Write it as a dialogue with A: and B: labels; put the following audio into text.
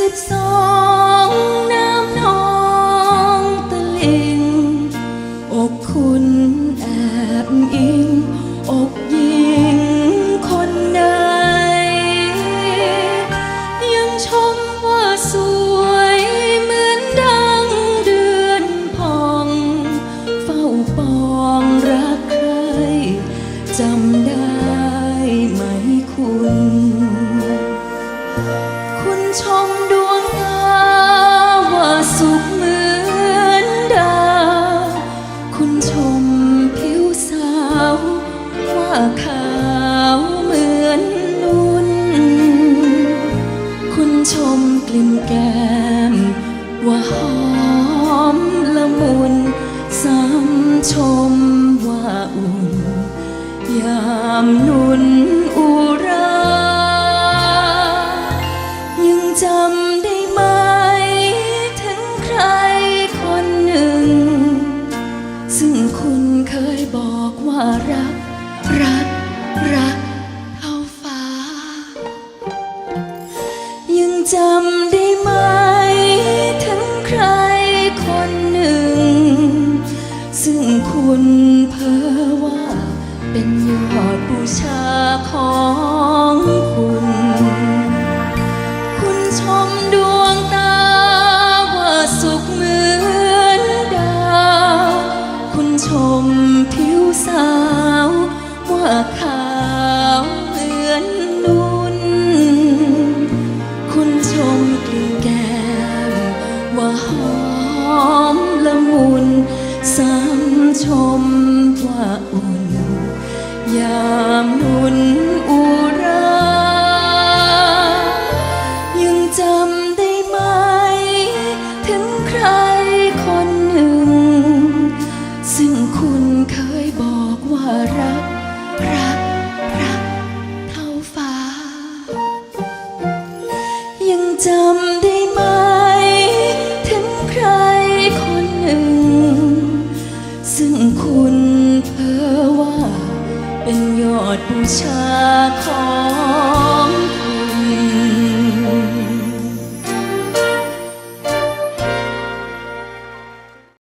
A: สิบสองน้ำนองตะลิง อกคุณแอบอิง อกยิงคนใดยังชมว่าสวยเหมือนดังเดือนพอง เฝ้าปองรักใครจำได้ ขาวเหมือนนุ่น คุณชมกลิ่นแก้ม ว่าหอมละมุนซ้ำชมว่าอุ่น ยามนุ่นอุรา ยังจำได้ไหม ถึงใครคนหนึ่ง ซึ่งคุณเคยบอกว่ารัก รักรักเท่าฟ้า ยังจำได้ ละมุนซ้ำชมว่าอุ่นยามนุ่น อดบูชาขอ